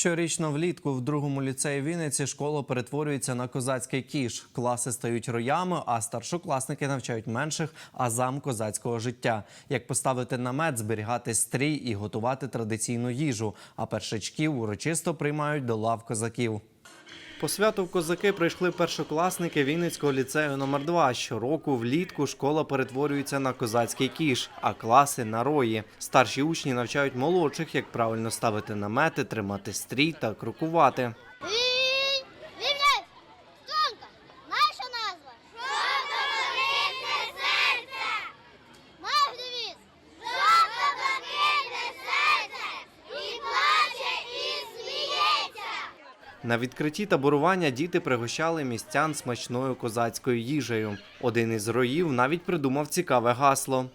Щорічно влітку в другому ліцеї Вінниці школа перетворюється на козацький кіш. Класи стають роями, а старшокласники навчають менших азам козацького життя. Як поставити намет, зберігати стрій і готувати традиційну їжу. А першачків урочисто приймають до лав козаків. По святу в козаки прийшли першокласники Вінницького ліцею номер 2 Щороку влітку школа перетворюється на козацький кіш, а класи на рої. Старші учні навчають молодших, як правильно ставити намети, тримати стрій та крокувати. На відкритті таборування діти пригощали містян смачною козацькою їжею. Один із роїв навіть придумав цікаве гасло.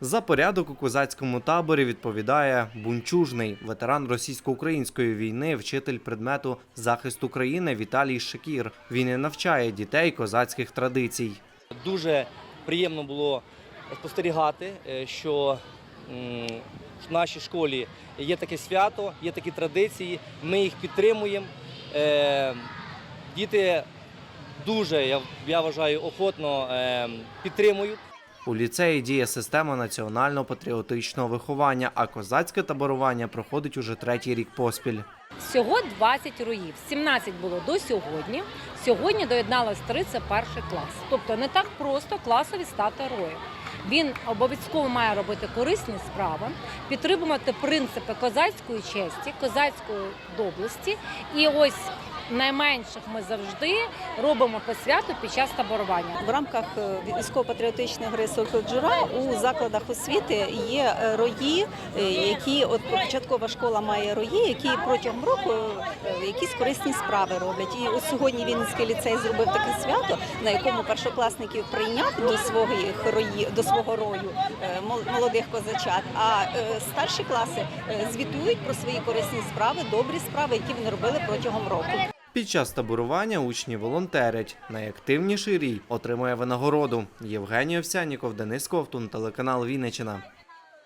За порядок у козацькому таборі відповідає бунчужний ветеран російсько-української війни, вчитель предмету захист України Віталій Шекір. Він і навчає дітей козацьких традицій. Дуже приємно було спостерігати, е, що в нашій школі є таке свято, є такі традиції, ми їх підтримуємо. Е, Діти дуже, я, вважаю, охотно е, підтримують. У ліцеї діє система національно-патріотичного виховання, а козацьке таборування проходить уже третій рік поспіль. Всього 20 роїв. 17 було до сьогодні. Сьогодні доєдналось 3, це перший клас. Тобто не так просто класові стати роєм. Він обов'язково має робити корисні справи, підтримувати принципи козацької честі, козацької доблесті. І ось найменших ми завжди робимо по святу під час таборування. В рамках е, військово-патріотичної гри «Сокіл у закладах освіти є е, рої, е, які от початкова школа має рої, які протягом року якісь корисні справи роблять. І от сьогодні Вінницький ліцей зробив таке свято, на якому першокласників прийняв до своїх рої, до свого рою молодих козачат. А старші класи звітують про свої корисні справи, добрі справи, які вони робили протягом року. Під час таборування учні волонтерять. Найактивніший рій отримує винагороду. Євгеній Овсяніков, Денис Ковтун, телеканал Вінниччина.